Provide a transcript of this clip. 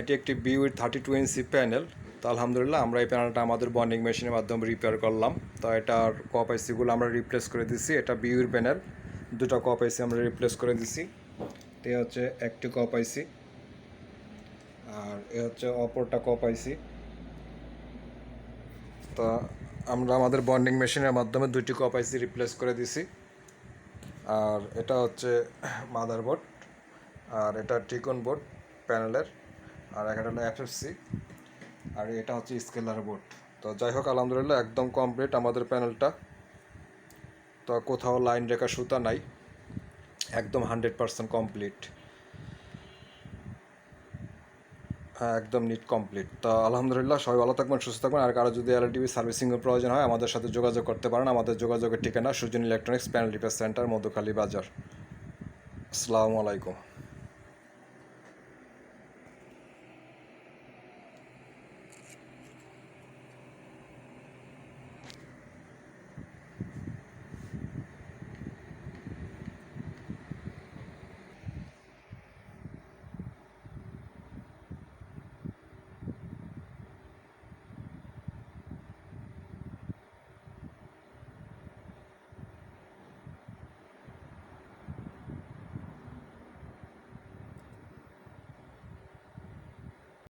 এটি একটি বিউর থার্টি টু ইঞ্চি প্যানেল তো আলহামদুলিল্লাহ আমরা এই প্যানেলটা আমাদের বন্ডিং মেশিনের মাধ্যমে রিপেয়ার করলাম। তো এটার কপ আইসিগুলো আমরা রিপ্লেস করে দিছি। এটা বিউর প্যানেল দুটো কপ আইসি আমরা রিপ্লেস করে দিছি। তো হচ্ছে একটি কপ আইসি আর এ হচ্ছে অপরটা কপ আইসি তো আমরা আমাদের বন্ডিং মেশিনের মাধ্যমে দুটি কপ আইসি রিপ্লেস করে দিছি। আর এটা হচ্ছে মাদারবোর্ড আর এটা টিকন বোর্ড প্যানেলের আর একটা হলো এফএফসি আর এটা হচ্ছে স্কেলার বোর্ড। তো যাই হোক, আলহামদুলিল্লাহ একদম কমপ্লিট আমাদের প্যানেলটা তো কোথাও লাইন রেখা সুতা নাই, একদম হান্ড্রেড পার্সেন্ট কমপ্লিট হ্যাঁ একদম নিট কমপ্লিট তো আলহামদুলিল্লাহ, সবাই ভালো থাকবেন, সুস্থ থাকবেন। আর কারও যদি এলটিভি সার্ভিসিংয়ের প্রয়োজন হয়, আমাদের সাথে যোগাযোগ করতে পারেন। আমাদের যোগাযোগের ঠিকানা Sujon electronics panel repair centre Madhukhali বাজার। আসসালামু আলাইকুম।